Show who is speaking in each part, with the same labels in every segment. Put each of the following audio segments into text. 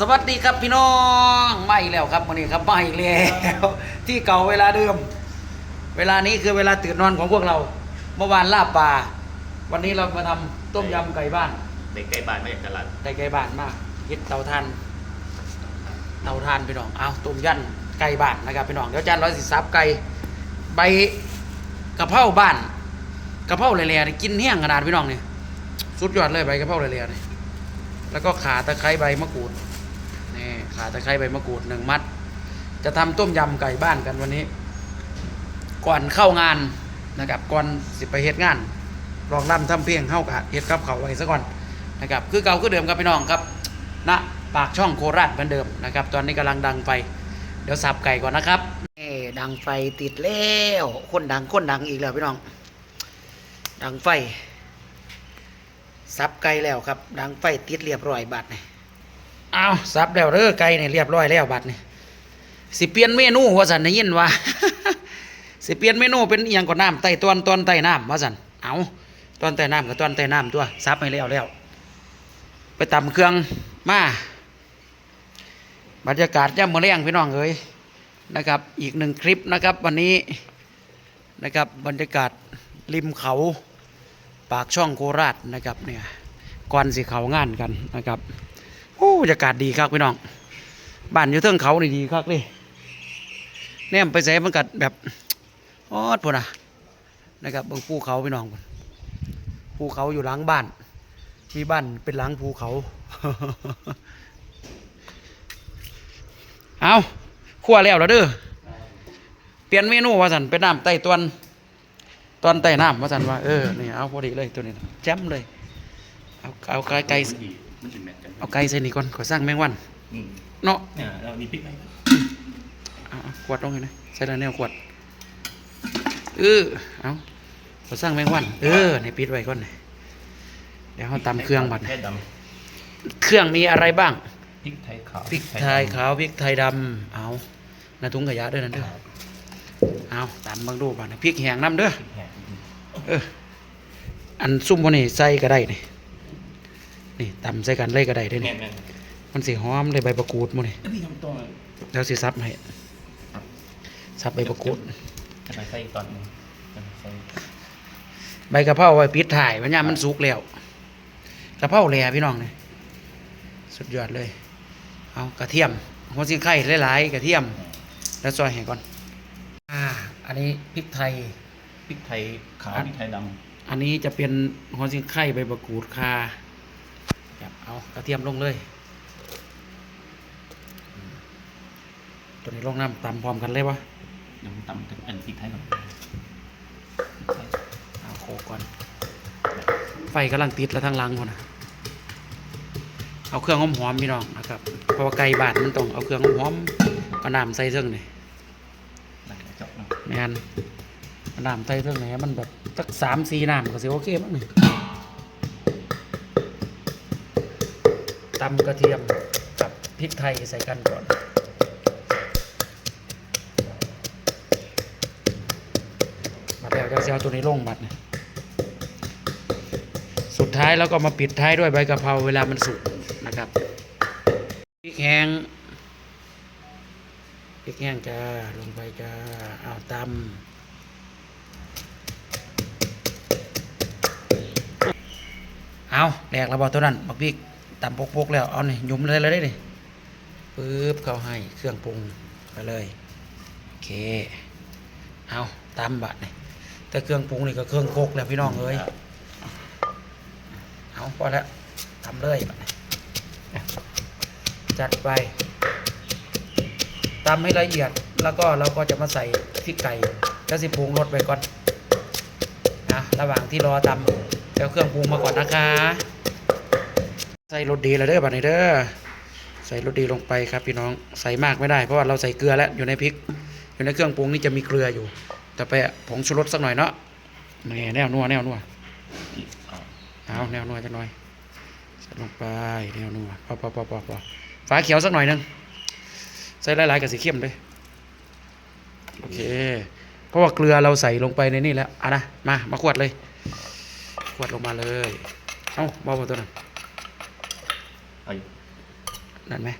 Speaker 1: สวัสดีครับพี่น้องมาอีกแล้วครับวันนี้ครับมาอีกแล้วที่เก่าเวลาเดิม เวลานี้คือเวลาตื่นนอนของพวกเรา เมื่อวานลาบปลาวันนี้เรามาทำต้มยำไก่บ้าน
Speaker 2: เด็กไกลบ้านมาจากตลาด
Speaker 1: ไก่ไก่บ้านมากยึดเตาทานเตาทานพี่น้องเอาต้มยันไก่บ้านนะครับพี่น้องเดี๋ยวจานร้อยสิซับไก่ใบกะเพราบ้านกะเพราเละๆนี่กินแห้งขนาดพี่น้องเนี่ยสุดยอดเลยใบกะเพราเละๆนี่แล้วก็ขาตะไคร้ใบมะกรูด นี่ขาตะไคร้ใบมะกรูดหนึ่งมัด จะทำต้มยำไก่บ้านกันวันนี้ ก่อนเข้างานนะครับก่อนสิไปเฮ็ดงานลองร่ำทำเพียงเข้ากะเฮ็ดกับเขาไว้ซะก่อนนะครับคือเก่าคือเดิมครับพี่น้องครับณปากช่องโคราชเหมือนเดิมนะครับ ตอนนี้กำลังดังไฟ เดี๋ยวสับไก่ก่อนนะครับนี่ดังไฟติดแล้วคนดังคนดังอีกแล้วพี่น้อง ดังไฟสับไก่แล้วครับ ดังไฟติดเรียบร้อยบัดนี่ เอาซับแล้วเด้อไก่เนี่ยเรียบร้อยแล้วบัดนี่สิเปลี่ยนเมนูว่าสันได้ยินว่าสิเปลี่ยนเมนูเป็นอหยังก่อนน้ำไต่ตอนตอนไต่น้ำว่าสันเอาตอนไต่น้ำกับตอนไต่น้ำตัวซับไปแล้วแล้วไปตำเครื่องมาบรรยากาศย่ำมะเรียงพี่น้องเอ้ยนะครับ อีกหนึ่งคลิปนะครับ วันนี้นะครับบรรยากาศริมเขา ปากช่องโคราชนะครับเนี่ยก่อนสิเขางานกันนะครับ โอ้บรรยากาศดีครับพี่น้องบ้านอยู่เทิงเขานี่ดีครับเลยแนมไปใส่มันกัดแบบออดพุ่นนะนะครับบิ่งภูเขาพี่น้องภูเขาอยู่หลังบ้าน มีบ้านเป็นหลังภูเขา เอาขั้วแล้วแล้วเด้อเปลี่ยนเมนูว่าสันเป็นน้ำไต่ตวนตอนไต่น้ำว่าสันว่าเออนี่เอาพอดีเลยตัวนี้แจ่มเลยเอาเอาไก่ไก่
Speaker 2: มันดีมันเป็นแมทกัน
Speaker 1: เอาไก่ใส่นี่ก่อนขอสร้างแมงวัน
Speaker 2: อืม
Speaker 1: เนาะ
Speaker 2: เนี่ยเรามีพริกไหม
Speaker 1: เอาเอาขวดลงเลยนะใส่แล้วแนวขวดเออเอาขอสร้างแมงวัน เออในปิดไว้ก่อนนี่เดี๋ยวเราตำเครื่องบัด
Speaker 2: แค่ด
Speaker 1: เครื่องมีอะไรบ้างำ
Speaker 2: พริกไทยขาว
Speaker 1: พริกไทยขาวพริกไทยดำเอาหน้าถุงขยะด้วยนั่นเด้อเอาตำเบางดูบัดนี่พริกแห้งน้ำเด้อ
Speaker 2: พริกแห้ง
Speaker 1: เอออันซุ่มพวกนี้ใส่ก็ได้นี่ นี่ตำใส่กันเลยก็ได้เด้วย
Speaker 2: แม่
Speaker 1: นี่
Speaker 2: แม่
Speaker 1: มันสีหอมเลยใบประกูดหมันนี่
Speaker 2: พี่ทำตัว
Speaker 1: แล้วสิซับให้ซับใบประกูด
Speaker 2: จะไปใส่ตอนนึงจะไปใส่
Speaker 1: ใบกะเพราไว้ปิดถ่ายวันยามมันสุกแล้วกะเพราแหล่พี่น้องนี่สุดยอดเลย เอากระเทียมหัวสิงไข่หลายๆกระเทียม แล้วซอยแห้งก่อน อ่า อันนี้พริกไทย
Speaker 2: พริกไทยขาวพริกไทยด
Speaker 1: อันนี้จะเป็นหัวสิงไข่ใบมะกรูดคาครับ เอากระเทียมลงเลยอืมตัวนี้ลงน้ำตำพร้อมกันเลยวะำ
Speaker 2: เดี๋ยวผมตำถึงอันพริกไทยก่อนพริกไทย
Speaker 1: เอาโคกก่อน ไฟกำลังติดแล้วทางหลังคนนะเอาเครื่องหอมๆพี่น้องนะครับเพราะว่าไก่บาดมันต้องเอาเครื่องหอมๆเอาน้ำใส่เรื่องนี่
Speaker 2: ได้แล้วจบเนาะ
Speaker 1: ไม่งั้นเอาน้ำใส่เรื่องไหนมันแบบสักสามสี่น้ำก็สิโอเคมั้งนี่ ตำกระเทียมกับพริกไทยใส่กันก่อน มาแล้วจะเอาตัวนี้ลงบัดนี่สุดท้ายแล้วก็มาปิดท้ายด้วยใบกะเพราเวลามันสุกนะครับพริกแห้งพริกแห้งจ้าลงไปจ้าเอาตำเอาแดกระบอตัวนั้นบักพริก ตำพกๆแล้ว เอานี่ยุมเลยเลยได้ดิปึ๊บเข้าให้เครื่องปรุงไปเลยโอเคเอาตำบัดนี่แต่เครื่องปรุงนี่ก็เครื่องโคกแล้วพี่น้องเอ้ยเอาพอแล้วทำเลยบัดนี้จัดไปตำให้ละเอียดแล้วก็เราก็จะมาใส่พริกไก่ก็สิปรุงรสไปก่อนนะระหว่างที่รอตำเดี๋ยวเครื่องปรุงมาก่อนนะคะ ส่รสดีแล้วเด้อบัดนี้เด้อใส่รสดีลงไปครับพี่น้องใส่มากไม่ได้เพราะว่าเราใส่เกลือแล้วอยู่ในพริก อยู่ในเครื่องปรุงนี่จะมีเกลืออยู่ แต่ไปผงชูรสสักหน่อยเนาะแหม่แนวนัวแนวนัว
Speaker 2: เอา
Speaker 1: แนวนัวจักหน่อยใส่ลงไปแนวนัวพอพอพอพอพอฟ้าเขียวสักหน่อยหนึงใส่หลายๆกับสีเข้มเลยโอเค เพราะว่าเกลือเราใส่ลงไปในนี่แล้วอะนะมามาขวดเลย ขวดลงมาเลย เอ้าเบาตัวนั้น
Speaker 2: เอาอยู่
Speaker 1: นั่นไหม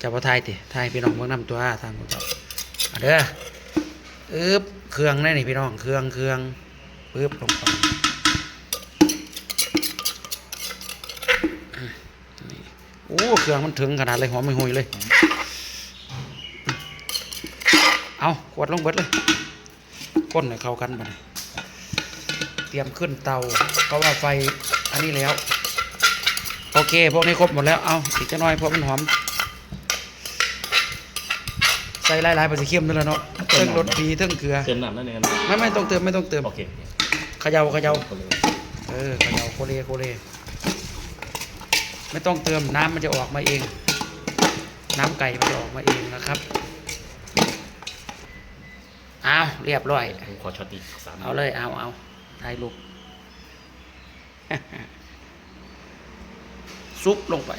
Speaker 1: จะบ่ทายติทายพี่น้องเบิ่งนํตัวทางขอจ้ามาเด้ออึบเครื่องนี่นี่พี่น้องเครื่องเครื่องปึ๊บลงไปโอ้เครื่องมันถึงขนาดเลยหอมไม่หุยเลย เอาขวดลงเบิดเลยก้นให้เข้ากันบัดนี้เตรียมขึ้นเตาเพราะว่าไฟอันนี้แล้ว โอเค พวกนี้ครบหมดแล้ว เอาอีกจะน้อยเพราะมันหอม ใส่หลายๆไปสิเข้มนั่นแหละเนาะเติมรสดีเติมเกลือ
Speaker 2: เติมน้ำนั่นเอง
Speaker 1: ไม่ไม่ต้องเติมไม่ต้องเติม
Speaker 2: โอเค
Speaker 1: เขย่าเขย่า
Speaker 2: คนเลย
Speaker 1: เออเขย่าโคเลโคเล ไม่ต้องเติมน้ำมันจะออกมาเอง น้ำไก่มันจะออกมาเองนะครับเอาเรียบร้อย
Speaker 2: ผมขอช็อตอีกสาม
Speaker 1: เอาเลย เอาเอาถ่ายรูป ซุปลงไป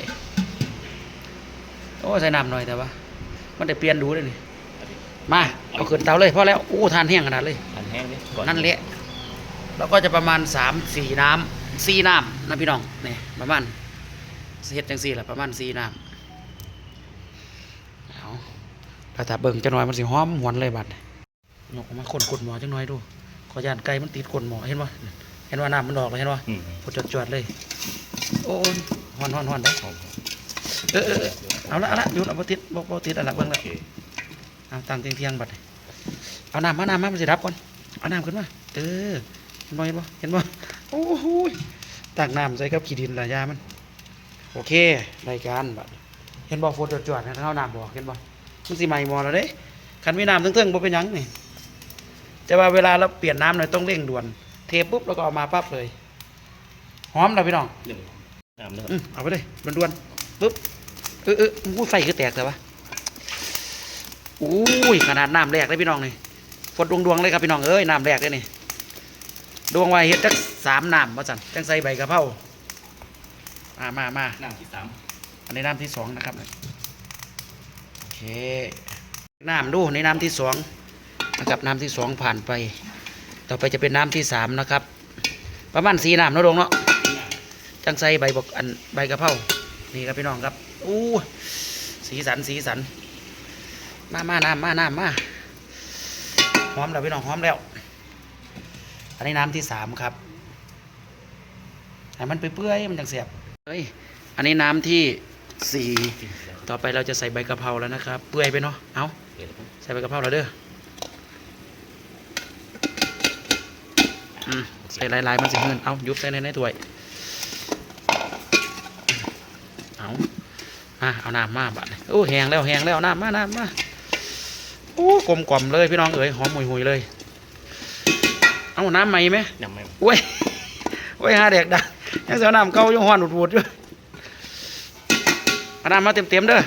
Speaker 1: โอ้ใส่น้ำหน่อยแต่ว่า มันได้เปลี่ยนดูเลยนี่ มา เอาขึ้นเตาเลยพอแล้วอู้ทานแห้งขนาดเลย
Speaker 2: อันแห้งนี่ก่อน
Speaker 1: นั่นแหละแล้วก็จะประมาณสามสี่น้ำสี่น้ำนะพี่น้องนี่ประมาณเฮ็ดจังสี่แหละประมาณสี่น้ำเอาถ้าถ้าเบิ่งจะน้อยมันสิหอมหวนเลยบัดนี้ยกออกมาคนกดหมอจังน้อยดูขอยานไก่มันติดกดหมอเห็นป่เห็นว่าน้ำมันออกเลยเห็นป่
Speaker 2: อืม
Speaker 1: พดจวดๆเลย โอ้ ยหอนหอนหอนได้
Speaker 2: หอม
Speaker 1: เออเออเออเอาละเอาละหยุดเอาบ่ติดบ่บ่ติดเอะไรเบิ่ง
Speaker 2: โอ
Speaker 1: ละ
Speaker 2: เค
Speaker 1: เอาตามเที่ยงเที่ยงๆบัดนี้เอาน้ำมาน้ำมามันสิรับก่อนเอาน้ำขึ้นมาเออเห็นบ่เห็นบ่เห็นบ่โอ้โหยตักน้ำใส่กับขี้ดินละยามัน โอเครายการบัดเห็นบ่ฝนจวดๆนะถ้าเอาน้ำบอกเห็นบ่มันสิใหม่หมอแล้วเด้คันมีน้ำเทิงๆบ่เป็นหยังนี่แต่ว่าเวลาเราเปลี่ยนน้ำหน่อยต้องเร่งด่วน เทปุ๊บแล้วก็เอามาปั๊บเลย หอมแล้วพี่น้อง
Speaker 2: ห นึ่งน้ำเนื้อ
Speaker 1: อืมเอาไปเลยด่วนๆปุ๊บเออเอออู้ไฟคือแตกแต่วะอุ้ยขนาดน้ำแรกเลยพี่น้องนี่ฝดดวงๆเลยครับพี่น้องเอ้ยน้ำแรกเลยนี่ดวงไว้เฮ็ดจักสามน้ำมาสั่นจังใส่ใบกะเพรามามามา
Speaker 2: น้ำที่สาม
Speaker 1: อันนี้น้ำที่สองนะครับโอเคน้ำดูในน้ำที่สองนะครับน้ำที่สองผ่านไป ต่อไปจะเป็นน้ำที่สามนะครับ ประมาณสีน้ำเนาะดวงเนาะ จังใส่ใบบอกอันใบกะเพรานี่ครับพี่น้องครับอู้สีสันสีสัน มามาน้ำมาน้ำมาหอมแล้วพี่น้องหอมแล้ว อันนี้น้ำที่สามครับให้มันเปื่อยๆมันจังเสียบเฮ้ยอันนี้น้ำที่สี่ต่อไปเราจะใส่ใบกะเพราแล้วนะครับ เปื่อยไปเนาะเอาใส่ใบกะเพราแล้วเด้ออืมใส่ลายๆมันสิเงินเอายุบใส่ในในถ้วย เอา มาเอาน้ำมาบัดนี้โอ้แห้งแล้วแห้งแล้วน้ำมาน้ำมาโอ้กลมกล่อมเลยพี่น้องเอ๋ยหอมหุยหุยๆเลย เอาน้ำใหม่ไหม
Speaker 2: น้ำไม่
Speaker 1: โอ้ยโอ้ยหาเด็กดังยังเสียน้ำเก่ายังห้อนอุดๆอยู่เอาน้ำมาเต็มๆเด้อ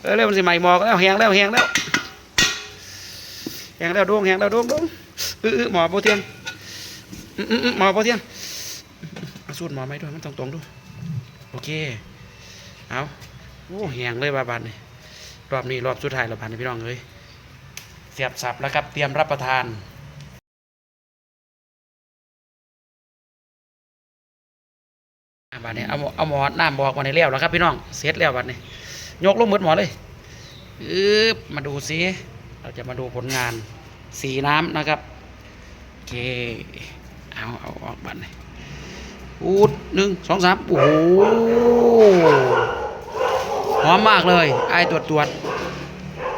Speaker 1: เออเร็วมันสิใหม่หมอกแล้วแห้งแล้วแห้งแล้วแห้งแล้วดวงแห้งแล้วดวงดวงเออเออหมอโปรเทียนอืมอืมอืมหมอโปรเทียนเอาสูตรหมอไหมด้วยมันตรงๆดูโอเค เอาโอ้แหงเลยบาบานนี่รอบนี้รอบสุดท้ายแล้วบานนี่พี่น้องเอ้ยเสียบสับแล้วครับเตรียมรับประทานบัดนี้เอาหมอเอาหมอน้ำบอกมาในแล้วแล้วครับพี่น้องเสร็จแล้วบัดนี้ ยกลงหมดหมอเลยอึบมาดูสิเราจะมาดูผลงานสีน้ำนะครับโอเคเอาเอาออกบัดนี้อูดหนึ่งสองสามโอ้โห อมมากเลยไอตรวจตรวจ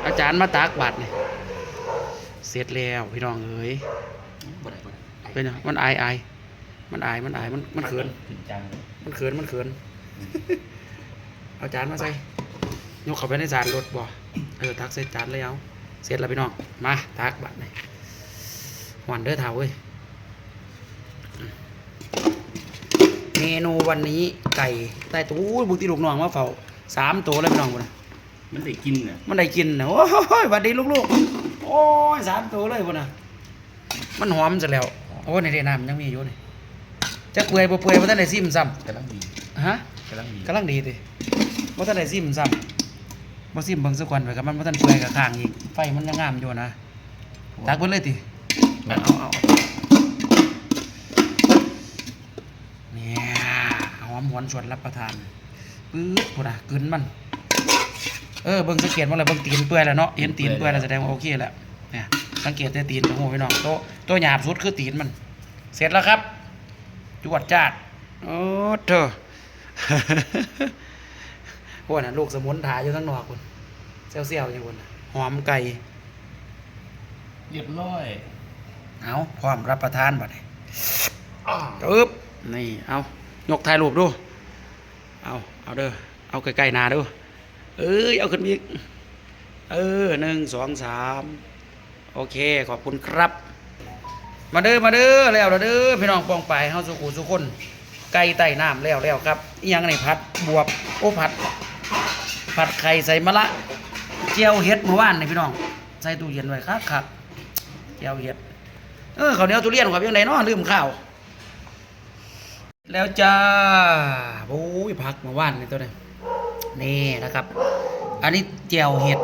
Speaker 1: อาจารย์มาตากบัดนี่เสร็จแล้วพี่น้องเอ้ยเป็นไงมันอายอายมันอายมันอายมันมันเขินมันเขินมันเขินเอาจานมาใส่ยกเข้าไปในจานรถบ่เออตักใส่จานเลยเอาเสร็จแล้วพี่น้องมาตักบัดนี่หวานเด้อเท่าเว้ยเมนูวันนี้ไก่ใต้ตู้บุกตีลูกน้องมาเฝ้า สามตัวเลยพี่น้องบุญ
Speaker 2: มันได้กินน่ะ
Speaker 1: มันได้กินนะโอ้ยหวัดดีลูกๆ โอ้ยสามตัวเลยบุญนะมันหอมจะแล้ว โอ้ยในเดน้ำยังมีอยู่นี่จะเปื่อยบ่เปื่อยบ่ทันได้ซิมซ้ำ
Speaker 2: กำลังดี
Speaker 1: ฮะ
Speaker 2: กำลังดี
Speaker 1: กำลังดีติบ่ทันได้ซิมซ้ำบ่ซิมเบิ่งสักวันไปกับมันบ่ทันเปื่อยกับข้างอีก ไฟมันยังงามอยู่นะ ตักเบิ่เลยติ
Speaker 2: แม่
Speaker 1: เอาเอาเอาเนี่ยหอมหวนชวนรับประทาน ปื๊ดพุ่นน่ะกึนมัน เออเบิ่งสังเกตว่าอะไรเบิ่งตีนเปื่อยแล้วเนาะเห็นตีนเปื่อยแล้วแสดงว่าโอเคแล้วเนี่ยสังเกตแต่ตีนโอ้โหพี่น้องตัวตัวหยาบสุดคือตีนมัน เสร็จแล้วครับจวดจาดโอ้เธอพวกน่ะลูกสมุนถ่ายอยู่ข้างนอกคุณเซี่ยวๆอยู่คุณน่ะหอมไก่
Speaker 2: เรียบร้อย
Speaker 1: เอาพร้อมรับประทานบัดนี้ปึ๊บนี่เอายกถ่ายรูปดู เอาเอาเด้อเอาใกล้ๆนาดูเอ้ยเอาขึ้นอีกเออหนึ่งสองสามโอเคขอบคุณครับ มาเด้อมาเด้อแล้วแล้วเด้อพี่น้องปองไปเฮาสุขุสุคนไก่ไต่น้ำแล้วแล้วครับอียังนี่ผัดบวบโอ้ผัด ผัดไข่ใส่มะละเจียวเห็ดเมื่อวานนี่พี่น้องใส่ตู้เย็นไว้ครับครับเจียวเห็ดเออข้าวเหนียวทุเรียนกับยังไงเนาะลืมข้าว แล้วจ้าโอ้ยผักเมื่านนี่ตัวนี้นี่นะครับ อันนี้เจียวเห็ด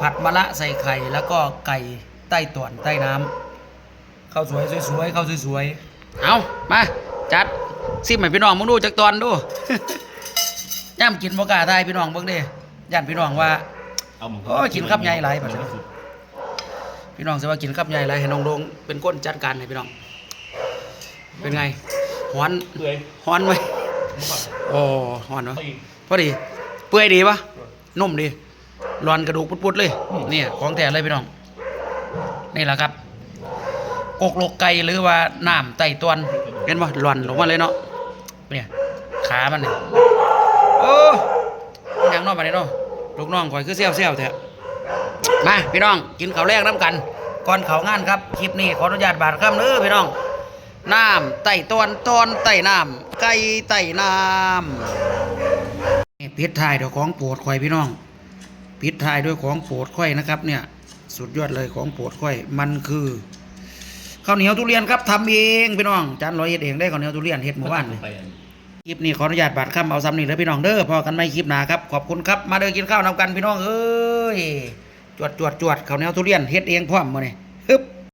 Speaker 1: ผัดมะละใส่ไข่แล้วก็ไก่ใต้ต่วนใต้น้ำข้าวสวยสวยๆข้าวสวยๆเอามาจัดซิมให้พี่น้องมึงดูจากตอนดูย่ำกินบ่กาทายพี่น้องเบิ่งด้ย่านพี่น้องว่า
Speaker 2: เอาหมู
Speaker 1: โอ้กินครับใหญ่หลายบัดนี้พี่น้องสิว่ากินกับใหญ่ไรให้น้องลงเป็นก้นจัดการให้พี่น้อง เป็นไง ฮ้อน
Speaker 2: เปื่อย
Speaker 1: ฮ้อนไหมโอ้ฮ้อนวะ
Speaker 2: เอาอีก
Speaker 1: พอดี เปื่อยดีปะนุ่มดีร้อนกระดูกปุดๆเลย
Speaker 2: อืม
Speaker 1: เนี่ยของแท้เลยพี่น้อง นี่แหละครับกกโลกไก่หรือว่าน้ำไต่ตวนเห็นปะร้อนลงมาเลยเนาะเนี่ยขามันเนี่ยโอ้มันยังเนอกมาเนี่ยเนาะลูกน้องคอยคือเซี่ยวเซี่ยวๆแท้มาพี่น้องกินข้าวแรกน้ำกัน ก่อนเขางานครับคลิปนี้ขออนุญาตบาดคำเด้อพี่น้อง น้ำไต่ตอนตอนไต่น้ำไก่ไต่น้ำนี่ปิดท้ายด้วยของโปรดข่อยพี่น้องปิดท้ายด้วยของโปรดข่อยนะครับเนี่ยสุดยอดเลยของโปรดข่อยมันคือข้าวเหนียวทุเรียนครับทำเองพี่น้องจานร้อยเฮ็ดเองได้ข้าวเหนียวทุเรียนเฮ็ดเมื่อวานเลยคลิปนี้ขออนุญาตบาดคำเอาซ้ำนี่เลยพี่น้องเด้อพอกันไม่คลิปหนาครับขอบคุณครับมาเดินกินข้าวนำกันพี่น้องเอ้ยจวดจวดจวดข้าวเหนียวทุเรียนเฮ็ดเองพร้อมมาเนี่ย